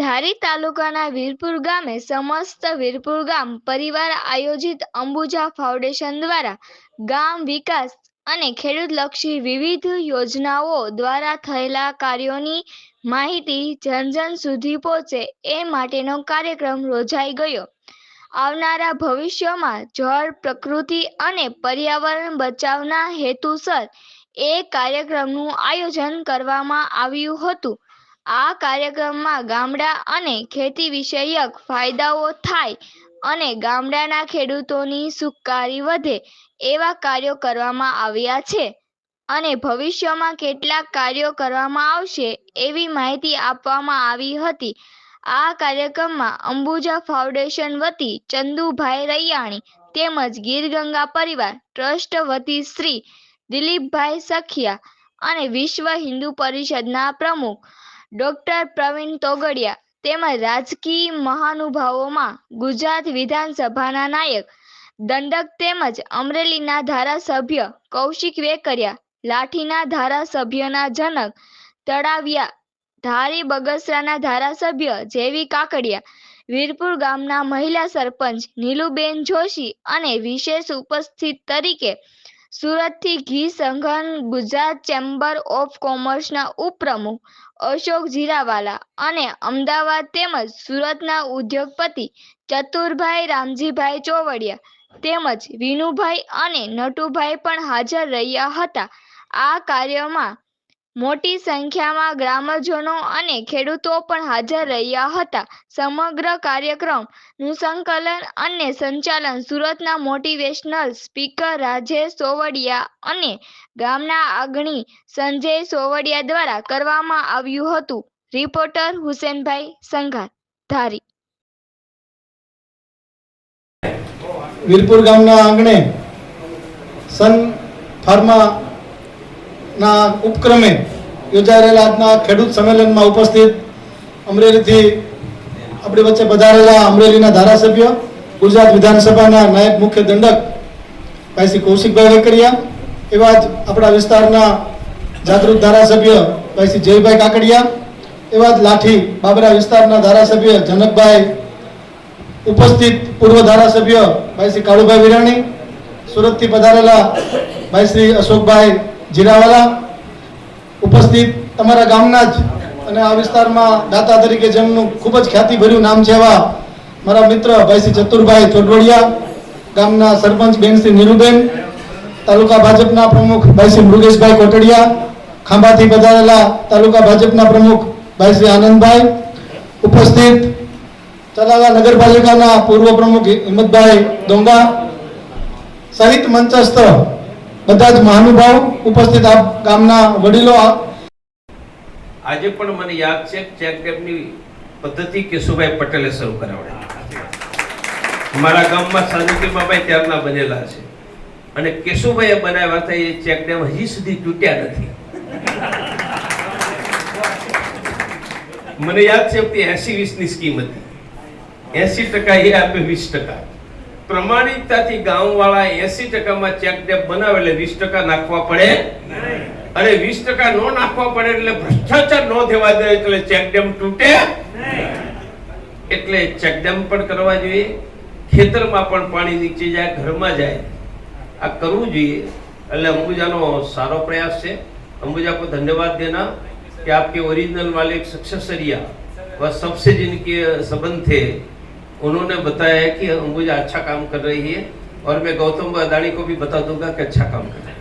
ધારી તાલુકાના વીરપુર ગામે સમસ્ત વીરપુર ગામ પરિવાર આયોજિત અંબુજા ફાઉન્ડેશન દ્વારા ગામ વિકાસ અને ખેડૂતલક્ષી વિવિધ યોજનાઓ દ્વારા થયેલા કાર્યોની માહિતી જન જન સુધી પહોંચે એ માટેનો કાર્યક્રમ યોજાઈ ગયો. આવનારા ભવિષ્યમાં જળ, પ્રકૃતિ અને પર્યાવરણ બચાવના હેતુસર એ કાર્યક્રમનું આયોજન કરવામાં આવ્યું હતું. આ કાર્યક્રમમાં ગામડા અને ખેતી વિષયક ફાયદાઓ થાય અને ગામડાના ખેડૂતોની સુખાકારી વધે એવા કાર્યો કરવામાં આવ્યા છે. અને ભવિષ્યમાં કેટલાક કાર્યો કરવામાં આવશે એવી માહિતી આપવામાં આવી હતી. આ કાર્યક્રમમાં અંબુજા ફાઉન્ડેશન વતી ચંદુભાઈ રૈયાણી તેમજ ગીરગંગા પરિવાર ટ્રસ્ટ વતી શ્રી દિલીપભાઈ સખિયા અને વિશ્વ હિન્દુ પરિષદના પ્રમુખ ડોક્ટર પ્રવીણ તોગડિયા તેમજ રાજકીય મહાનુભાવોમાં ગુજરાત વિધાનસભાના નાયક, દંડક તેમજ અમરેલીના ધારાસભ્ય કૌશિક વેકરિયા, લાઠીના ધારાસભ્યના જનક તળાવિયા, ધારી બગસરાના ધારાસભ્ય જેવી કાકડિયા, વીરપુર ગામના મહિલા સરપંચ નીલુબેન જોશી અને વિશેષ ઉપસ્થિત તરીકે સુરતથી ઘી સંઘન, ગુજરાત ચેમ્બર ઓફ કોમર્સના ઉપપ્રમુખ અશોક જીરાવાલા અને અમદાવાદ તેમજ સુરતના ઉદ્યોગપતિ ચતુરભાઈ રામજીભાઈ ચોવડિયા તેમજ વિનુભાઈ અને નટુભાઈ પણ હાજર રહ્યા હતા. આ કાર્યમાં મોટી સંખ્યામાં ગ્રામજનો અને ખેડૂતો પણ હાજર રહ્યા હતા. સમગ્ર કાર્યક્રમનું સંકલન અને સંચાલન સુરતના મોટિવેશનલ સ્પીકર રાજેશ સોવડિયા અને ગામના અગ્રણી સંજય સોવડિયા દ્વારા કરવામાં આવ્યું હતું. રિપોર્ટર હુસેનભાઈ સંઘાર ધારી વીરપુર ગામના આંગણે સન ફાર્મા ના ઉપક્રમે યોજાઈ રહેલા આજના ખેડૂત સંમેલનમાં ઉપસ્થિત અમરેલીથી આપણી વચ્ચે પધારેલા અમરેલીના ધારાસભ્ય, ગુજરાત વિધાનસભાના નાયબ મુખ્ય દંડક ભાઈ શ્રી કૌશિકભાઈ વેકરિયા, એવા જ આપણા વિસ્તારના જાગૃત ધારાસભ્ય ભાઈ શ્રી જયભાઈ કાકડિયા, એવા જ લાઠી બાબરા વિસ્તારના ધારાસભ્ય જનકભાઈ, ઉપસ્થિત પૂર્વ ધારાસભ્ય ભાઈ શ્રી કાળુભાઈ વિરાણી, સુરતથી પધારેલા ભાઈ શ્રી અશોકભાઈ જીરાવાલા ઉપસ્થિત તમારા ગામના જ અને આ વિસ્તારમાં દાતા તરીકે જેમનું ખૂબ જ ખ્યાતિભર્યું નામ છે એવા મારા મિત્ર ભાઈ શ્રી ચતુરભાઈ ચોટવડિયા, ગામના સરપંચ બેનશ્રી નીરુબેન, તાલુકા ભાજપના પ્રમુખ ભાઈ શ્રી મૃગેશભાઈ કોટડિયા, ખાંભાથી પધારેલા તાલુકા ભાજપના પ્રમુખ ભાઈ શ્રી આનંદભાઈ, ઉપસ્થિત ચલાલા નગરપાલિકાના પૂર્વ પ્રમુખ હિંમતભાઈ ડોંગા, સહિત મંચસ્થ બધા જ મહાનુભાવ ઉપસ્થિત આપ ગામના વડીલો આજે પણ મને યાદ છે ચેક ડેમની પદ્ધતિ કેશુભાઈ પટેલે શરૂ કરાવડી મારા ગામમાં સાનુકીમાભાઈ ત્યારના બનેલા છે. અને કેશુભાઈએ બનાવ્યા હતા, એ ચેક ડેમ હજી સુધી તૂટ્યા નથી. મને યાદ છે એસી વીસની સ્કીમ હતી. એસી ટકા એ આપે વીસ ટકા. પ્રમાણિકતાથી ગામવાળા એસી ટકામાં ચેક ડેમ બનાવે એટલે વીસ ટકા નાખવા પડે અને વીસ ટકા નો નાખવા પડે એટલે ભ્રષ્ટાચાર નો થવા દે એટલે ચેક ડેમ તૂટે એટલે ચેક ડેમ પણ કરવા જોઈએ ખેતરમાં પણ પાણી નીચે જાય ઘરમાં જાય આ કરવું જોઈએ એટલે અંબુજાનો સારો પ્રયાસ છે अंबुजा को धन्यवाद देना कि आपके ओरिजिनल वाले एक सक्सेसरिया वह सबसे जिनके संबंध थे उन्होंने बताया है कि अंबुजा अच्छा काम कर रही है और मैं गौतम अदानी को भी बता दूंगा कि अच्छा काम कर रही है